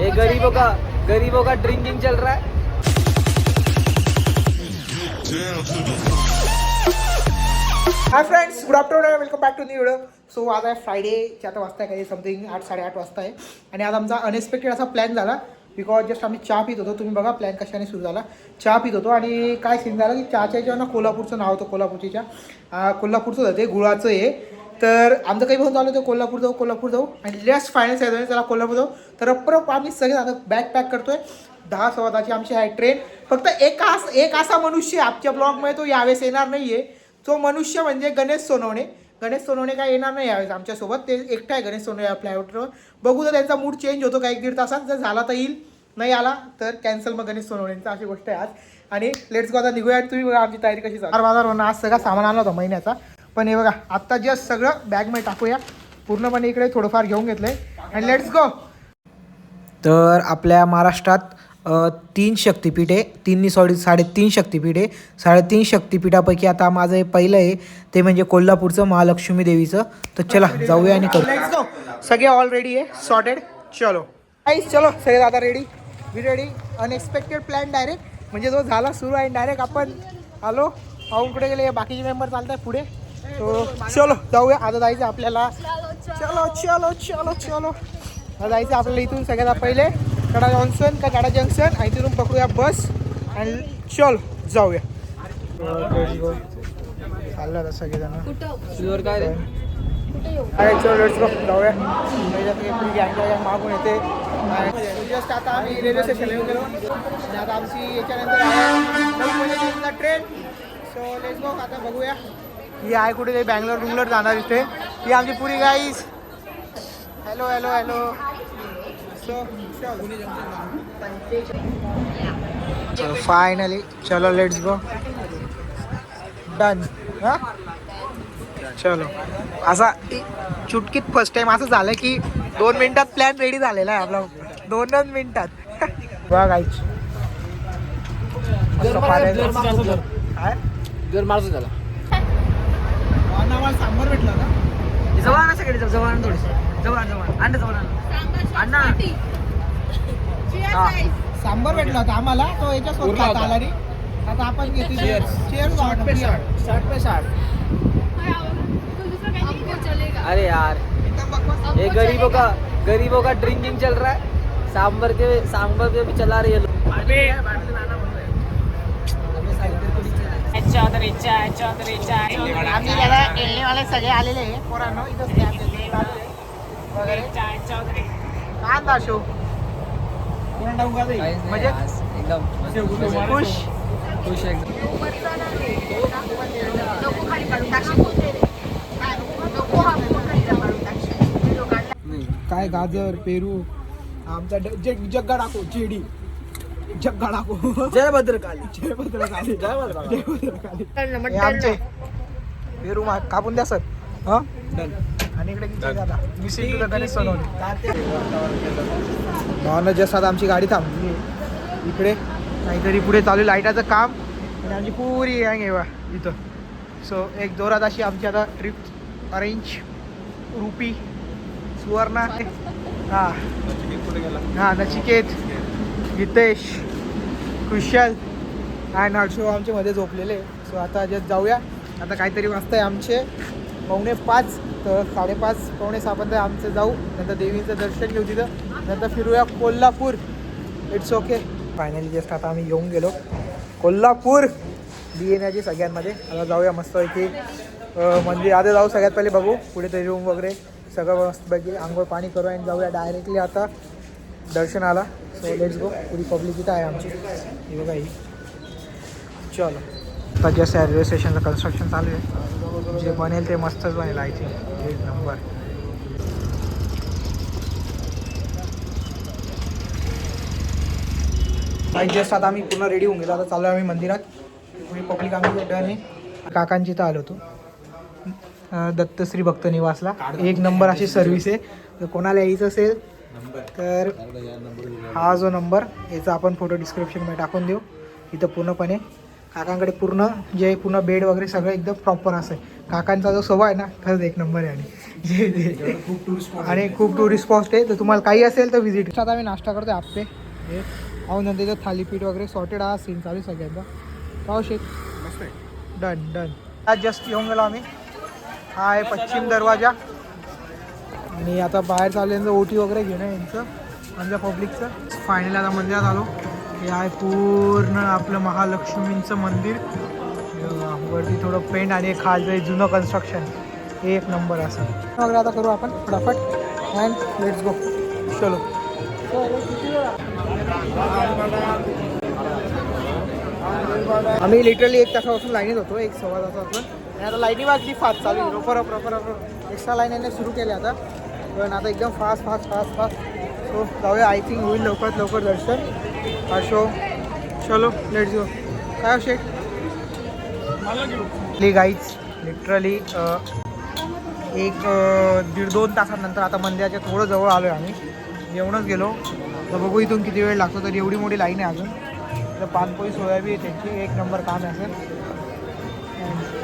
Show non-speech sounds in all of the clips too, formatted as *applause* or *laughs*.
ये गरीबों का गरीबों का ड्रिंकिंग चल रहा है। Hi friends good afternoon welcome back to new video so आज आहे फ्रायडेचे आता वाजता आहे काही समथिंग आठ साडेआठ वाजता आहे आणि आज आमचा अनएक्सपेक्टेड असा प्लॅन झाला बिकॉज जस्ट आम्ही चहा पित होतो. तुम्ही बघा प्लॅन कशाने सुरू झाला. चहा पित होतो आणि काय सीन झालं की चहाच्या जेव्हा ना कोल्हापूरचं नाव होतं कोल्हापूरची चहा कोल्हापूरचं होतं ते गुळाचं आहे तर आमचं काही म्हणून चालू होतं कोल्हापूर जाऊ कोल्हापूर जाऊ. आणि लेस्ट फायनल आहे चला कोल्हापूर जाऊ. तर अप्रप आम्ही सगळे आता बॅग पॅक करतोय. दहा सव्वा दहाची आमची आहे ट्रेन फक्त एक आस एक असा मनुष्य आमच्या ब्लॉगमध्ये तो यावेळेस येणार नाही आहे तो मनुष्य म्हणजे गणेश सोनवणे. गणेश सोनवणे काय येणार नाही यावेळेस आमच्यासोबत. ते एकटा आहे गणेश सोनवणे या फ्लायओव्हरवर बघू तर त्यांचा मूड चेंज होतो का एक दीड तासात. जर झाला तर येईल नाही आला तर कॅन्सल मग गणेश सोनवणेंचा अशी गोष्ट आहे आज. आणि लेट्स गो आता निघूया. तुम्ही बघा आमची तयारी कशी चालू बाजारवरून आज सगळा सामान आणला होता महिन्याचा. पण हे बघा आत्ता जस्ट सगळं बॅगमध्ये टाकूया. पूर्णपणे इकडे थोडंफार घेऊन घेतलंय. आणि लेट्स गो तर आपल्या महाराष्ट्रात तीन शक्तिपीठ आहे तीन सॉरी साडेतीन शक्तिपीठ. आहे साडेतीन शक्तिपीठापैकी आता माझं हे पहिलं आहे ते म्हणजे कोल्हापूरचं महालक्ष्मी देवीचं. तर चला जाऊया आणि करू. सगळे ऑलरेडी आहे सॉर्टेड चलो. आईस चलो सगळे आता ready be ready unexpected plan direct म्हणजे जो झाला सुरू आहे डायरेक्ट आपण आलो. पाहून कुठे गेले बाकीचे मेंबर चालत आहे पुढे. तो चलो जाऊया. आता जायचं आपल्याला. चलो चलो चलो चलो. आता जायचं आपल्याला इथून सगळ्यात पहिले. कडा जॉन्सन का कडा जंक्शन? आणि तिथून पकडूया बस. आणि चल जाऊया. चाललं आता सगळेजण. काय रे? अरे चल लेट्स गो जाऊया. मागून येते. जस्ट आता आम्ही रेल्वे स्टेशनला येऊन गेलो. आणि आता आमची याच्यानंतर ट्रेन. सो लेट्स गो आता बघूया. ही आहे कुठे ते बँगलोर बिंगलोर जाणार ट्रेन ही आमची पुरी guys hello hello hello finally चलो लेट्स गो डन हां चलो. असा चुटकीत फर्स्ट टाइम असं झालं की दोन मिनिटात प्लॅन रेडी झालेला आहे आपला. दोनच मिनिटात. *laughs* बघा गाईच? जर मारतो त्याला आम्हाला सांबार भेटला का जवळ आणा सगळे जवळ आणा थोडीशी जवळ आण, जवळ आण. आण जवळ आण. आण. ना. हा. सांबार भेटला होता आम्हाला. तो याच्यासोबत उरला खाता होता. आला नाही आता आपण घेतली चेअर साठ पे साठ साठ पे साठ अरे यार. ये गरीबों का गरीबों का ड्रिंकिंग चल रहा है? सांबर के सांबर के भी चला रही है लोग. आम्ही त्याला एल्लेवाले सगळे आलेले आहे. पोरांनो इथं वगैरे. कांदा शो म्हणजे एकदम खुश. खुश एकदम. काय गाजर पेरू आमचा ड- जग जग्गा टाकू जेडी. जग्गा टाकू जय भद्रकाली जय भद्रकाली जय भद्रकाली. जय भद्रकाली हे आमचे पेरू मा- कापून द्या सर. हा? आणि इकडे किती missing to the Ganesh Sonawane Bhavana just आता आमची गाडी थांबली आहे. इकडे. काहीतरी पुढे चालू आहे. लाईटाचं काम. आणि आमची पुरी गँग आहे बा इथं. सो एक जोरात अशी आमची आता ट्रिप अरेंज रुपी सुवर्णा. हा. *laughs* हा नचिकेत. गीतेश कुशल अँड हर्षो आमचे मध्ये झोपलेले. सो आता जस्ट जाऊया. आता काहीतरी वाजता आहे आमचे. पावणे पाच तर साडेपाच पावणे सहापर्यंत आमचं जाऊ. नंतर देवीचं दर्शन घेऊ तिथं. नंतर फिरूया Kolhapur. It's okay finally just आता आम्ही येऊन गेलो. कोल्हापूर. बी एन सगळ्यांमध्ये. आता जाऊया मस्त इथे मंदिर आता जाऊ सगळ्यात पहिले बघू. कुठेतरी रूम वगैरे. सगळं मस्तपैकी आंघोळ पाणी करू आणि जाऊया डायरेक्टली आता. दर्शन आला. सो लेट्स गो पुरी पब्लिक इथं आहे आमची. ही बघा ही. चलो. आता जस्ट रेल्वे स्टेशनचं कन्स्ट्रक्शन चालू आहे. जे बनेल ते मस्तच बनेल आय थिंक एक नंबर जस्ट आता आम्ही पूर्ण रेडी होऊन गेलो. आता चालू आहे आम्ही मंदिरात. पुरी पब्लिक आम्ही डन आहे? काकांची तर आलो होतो. दत्तश्री भक्त निवासला. एक नंबर अशी सर्व्हिस आहे. जर कोणाला यायचं असेल तर हा जो नंबर याचा आपण फोटो डिस्क्रिप्शनमध्ये टाकून देऊ. इथं पूर्णपणे काकांकडे पूर्ण जे पूर्ण बेड वगैरे सगळं एकदम प्रॉपर असं आहे. काकांचा जो स्वभाव आहे ना खरंच एक नंबर आहे आणि. जे खूप टुरिस्ट आणि खूप टुरिस्ट स्पॉट आहे. तर तुम्हाला काही असेल तर व्हिजिट आता आम्ही नाश्ता करतो आपले. हे. अहो नंतर इथं थालीपीठ वगैरे सॉर्टेड हा सीन चालू सगळ्यांचा. शेक मस्त आहे. डन डन आज जस्ट येऊन गेलो आम्ही. हा आहे पश्चिम दरवाजा. आणि आता बाहेर चालल्यानंतर ओटी वगैरे घेणं यांचं आमच्या पब्लिकचं फायनल आता मंदिरात आलो. हे आहे पूर्ण आपलं महालक्ष्मींचं मंदिर. वरती थोडं पेंट आणि खालचं जुनं कन्स्ट्रक्शन हे एक नंबर असं. वगैरे आता करू आपण फटाफट. अँड लेट्स गो चलो. आम्ही लिटरली एक तासापासून लाईनीत होतो एक सव्वा तासापासून. आणि आता लाईनी वाजली फास्ट चालू. प्रॉपर प्रॉपर एक्स्ट्रा लाईन यांनी सुरू केली आता. पण आता एकदम fast fast fast fast so जाऊया आय थिंक होईल लवकरात लवकर दर्शन. हा शो चलो लेट्स गो काय शेट ली गाईच लिटरली एक दीड दोन तासानंतर आता मंदिराच्या थोडं जवळ आलो आहे आम्ही. जेवणच गेलो. तर बघू इथून किती वेळ लागतो. तर एवढी मोठी लाईन आहे अजून. तर पानपोळी सोयाबी आहे त्यांची एक नंबर काम आहे असेल.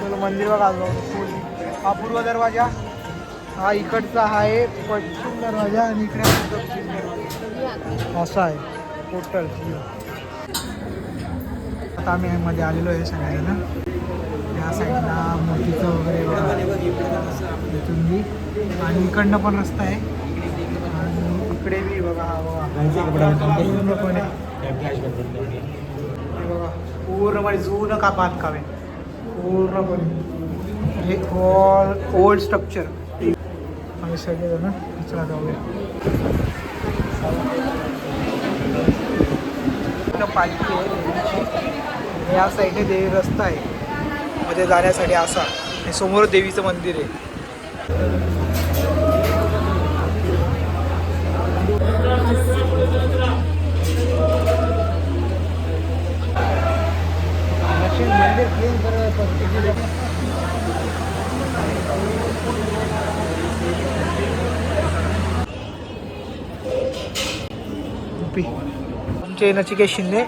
चलो मंदिर बघा आज अपूर्व हा पूर्व दरवाजा. हा इकडचा आहे पश्चिम दरवाजा आणि इकडे आहे दक्षिण दरवाजा. असा आहे. टोटल आता आम्ही मध्ये आलेलो आहे सगळ्यांना. या साईडला मोतीचं वगैरे बघा. बी. आणि इकडनं पण रस्ता आहे. आणि इकडे बी बघा हा बघा. पूर्णपणे. हे बघा पूर्णपणे जुनं का बांधकाम आहे? पूर्णपणे. हे ऑल ओल्ड स्ट्रक्चर आम्ही सगळेजण चला जाऊया. पालखी आहे या साईडने देवी रस्ता आहे. मध्ये जाण्यासाठी असा. आणि समोर देवीचं मंदिर आहे मंदिर क्लीन पी आमचे नचिकेत शिंदे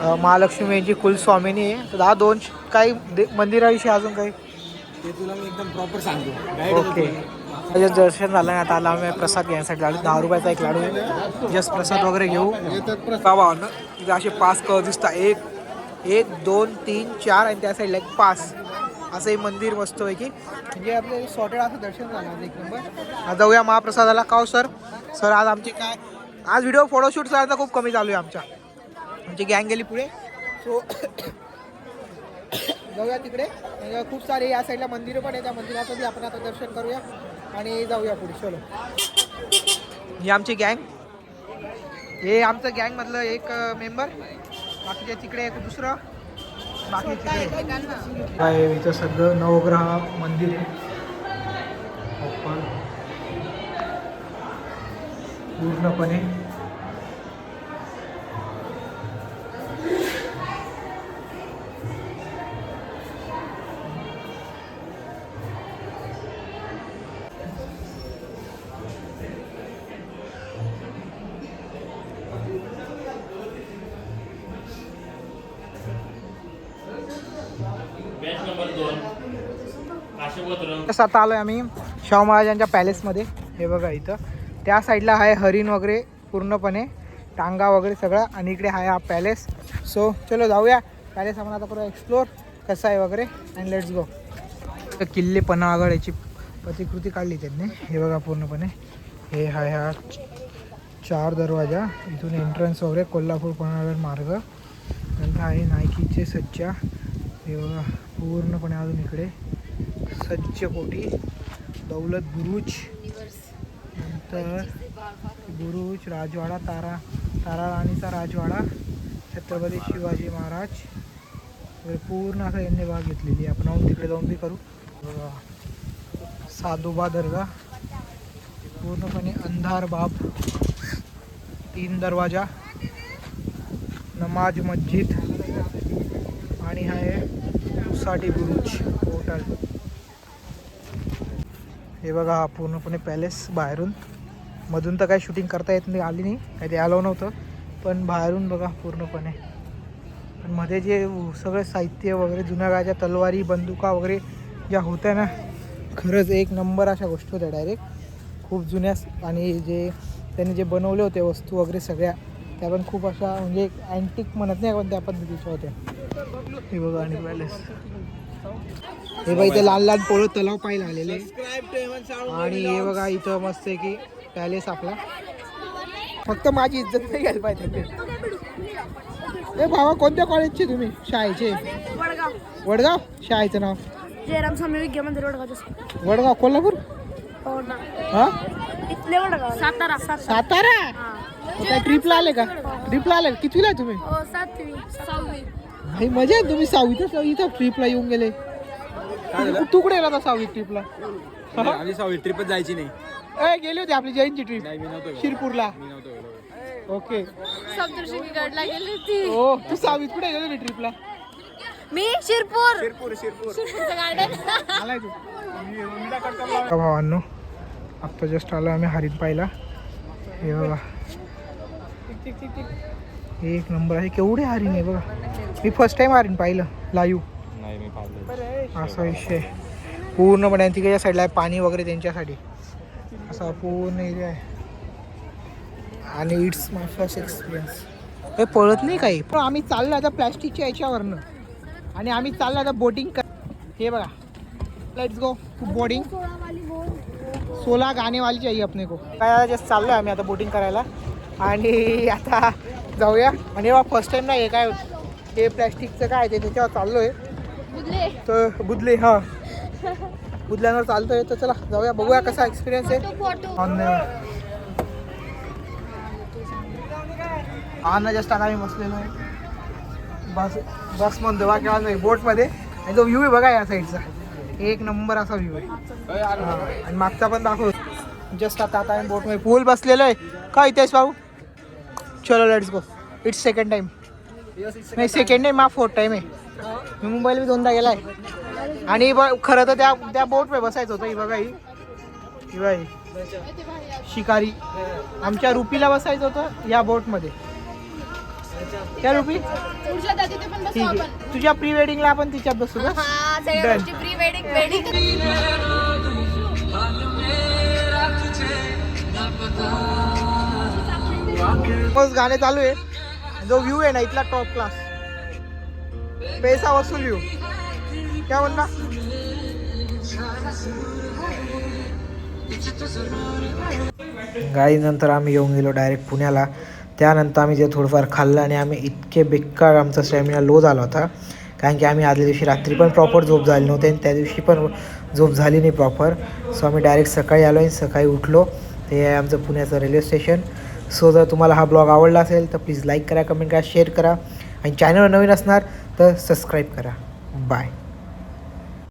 महालक्ष्मी यांची कुलस्वामिनी आहे. तर हा दोन काही मंदिराविषयी अजून काही? ते तुला मी एकदम प्रॉपर सांगतो. ओके. जस्ट दर्शन झालं आता आला आम्ही प्रसाद घेण्यासाठी लाडू दहा रुपयाचा एक लाडू आहे. जस्ट प्रसाद वगैरे घेऊ. बाबा ना? तिथे असे पाच कलर दिसतात. एक एक दोन तीन चार आणि त्या साईडला एक पाच. असं हे मंदिर मस्त आहे की म्हणजे आपले सॉर्टेड असं दर्शन झालं एक नंबर जाऊया महाप्रसादाला. काव सर सर आज आमची काय आज व्हिडिओ फोटोशूट चालता खूप कमी चालू आहे आमच्या. आमची गँग गेली पुढे. सो जाऊया तिकडे. म्हणजे खूप सारे या साईडला मंदिरं पण आहे त्या मंदिराचं आपण आता दर्शन करूया आणि जाऊया पुढे. चलो. ही आमची गँग हे आमचं गँगमधलं एक मेंबर बाकीचे तिकडे एक दुसरं. बाकी तिकडे. इथं सगळं नवग्रह मंदिर आहे पूर्णपणे. तसं आता आलो आहे आम्ही शाहू महाराजांच्या पॅलेसमध्ये हे बघा इथं. त्या साईडला आहे हरिण वगैरे पूर्णपणे टांगा वगैरे सगळं आणि इकडे आहे हा पॅलेस. सो चलो जाऊया. पॅलेस आपण आता करूया एक्सप्लोर कसं आहे वगैरे अँड लेट्स गो किल्ले पन्हागड याची प्रतिकृती काढली त्यांनी. हे बघा पूर्णपणे. हे आहे हा चार दरवाजा. इथून एंट्रन्स वगैरे कोल्हापूर पन्हागड मार्ग. नंतर आहे नायकीचे सज्जा. हे बघा पूर्णपणे अजून इकडे सज्ज कोटी दौलत बुरुज. तर बुरुज राजवाडा तारा तारा राणीचा राजवाडा छत्रपती शिवाजी महाराज. पूर्ण असं यांनी भाग घेतलेली आपण आहोत तिकडे जाऊन बी करू. बघा. साधुबा दर्गा. पूर्णपणे अंधार बाब. तीन दरवाजा. नमाज मस्जिद. आणि हा आहे उसाटी बुरुज होटल हे बघा हा पूर्णपणे पॅलेस बाहेरून. मधून तर काही शूटिंग करता येत नाही आली नाही काही ते आलो नव्हतं. पण बाहेरून बघा पूर्णपणे. पण मध्ये जे सगळं साहित्य वगैरे जुन्या काळाच्या तलवारी बंदुका वगैरे ज्या होत्या ना खरंच एक नंबर अशा गोष्टी होत्या डायरेक्ट खूप जुन्या आणि जे त्यांनी जे बनवले होते वस्तू वगैरे सगळ्या त्या पण खूप अशा म्हणजे एक अँटिक म्हणत नाही आपण त्या पद्धतीच्या होत्या. हे बघा आणि पॅलेस हे बघा इथे लहान लहान पोळं तलाव पाहायला आलेले. आणि हे बघा इथं मस्त आहे की पॅलेस आपला. फक्त माझी इज्जत नाही घ्यायला पाहिजे ए भावा कोणत्या कॉलेजचे तुम्ही? शाळेचे? वडगाव. शाळेचं नाव? जयराम स्वामी विद्या मंदिर वडगाव वडगाव कोल्हापूर? हो हा? सातारा. सातारा? हा. काय ट्रिपला आले का? ट्रिपला आले? का? कितवीला आहे तुम्ही? हो सातवी. सहावी. भाई मजा आहे तुम्ही सहावीत इथं ट्रिपला येऊन गेले. तू कुठे गेला होता सहावी ट्रिपला आधी सहावी ट्रिपच जायची नाही. ए गेली होती आपली जैनची ट्रिप नाही मी नव्हतो गेलो. शिरपूरला. मी नव्हतो गेलो. ओके. गेली होती. हो तू सहावीत कुठे गेली होती ट्रिपला मी शिरपूर. शिरपूर शिरपूर. शिरपूरचं गार्डन. आलाय तू. भावांनो आत्ता जस्ट आलो आम्ही हरिण पाहिला हे बघा. एक नंबर आहे. केवढे हरिण आहे बघा. मी फर्स्ट टाइम हरिण पाहिलं. लाईव्ह नाही मी पाहिलं. असा विषय. आहे. पूर्णपणे तिकडच्या साईडला आहे पाणी वगैरे त्यांच्यासाठी. असा पूर्ण एरिया आहे. आणि इट्स माय फर्स्ट एक्सपिरियन्स हे पळत नाही काही. पण आम्ही चाललो आता प्लॅस्टिकच्या याच्यावरनं. आणि आम्ही चाललो आता बोटिंग कर हे बघा. लेट्स गो बोटिंग सोला गाणे वाली चाहिए अपने को. काय जस्ट चाललो आहे आम्ही आता बोटिंग करायला. आणि *laughs* आता जाऊया. आणि फर्स्ट टाइम नाही आहे काय हे प्लॅस्टिकचं काय ते त्याच्यावर चाललो आहे तर बुदले हा. बुदल्यांवर चालतोय तर चला जाऊया बघूया कसा एक्सपिरियन्स आहे. ऑन ऑन जस्ट आता आम्ही बसलेलो आहे बस बस म्हणतो बा किंवा नाही बोटमध्ये. आणि तो व्ह्यू आहे बघा या साईडचा एक नंबर असा व्ह्यू आहे. आणि मागचा पण दाखव. जस्ट आता आता आम्ही बोटमध्ये पूल बसलेलो आहे. का इथेच भाऊ? चलो let's go it's second time नाही सेकंड टाइम हा फोर्थ टाइम आहे. मी मुंबईला बी दोनदा गेलाय. आणि खरं तर त्या त्या बोटमध्ये बसायचं होतं ही बघा ही. ही बघा ही. शिकारी. आमच्या रुपीला बसायचं होतं या बोटमध्ये त्या रुपी? ठीक आहे. तुझ्या प्री वेडिंगला आपण तिच्यात बसू का? हा प्री वेडिंग वेडिंग मस्त गाणे चालू आहे. जो व्ह्यू आहे ना इथला टॉप क्लास पैसा वसूल व्ह्यू क्या म्हणला गाडी नंतर आम्ही येऊन गेलो डायरेक्ट पुण्याला. त्यानंतर आम्ही जे थोडंफार खाल्लं आणि आम्ही इतके बेकार आमचा स्टॅमिना लो झाला होता. कारण की आम्ही आदल्या दिवशी रात्री पण प्रॉपर झोप झाली नव्हती आणि त्या दिवशी पण झोप झाली नाही प्रॉपर सो आम्ही डायरेक्ट सकाळी आलो आणि सकाळी उठलो. ते आहे आमचं पुण्याचं रेल्वे स्टेशन सो जर तुम्हाला हा ब्लॉग आवडला असेल तर प्लीज लाईक करा कमेंट करा शेअर करा. आणि चॅनलवर नवीन असणार तर सबस्क्राईब करा. बाय.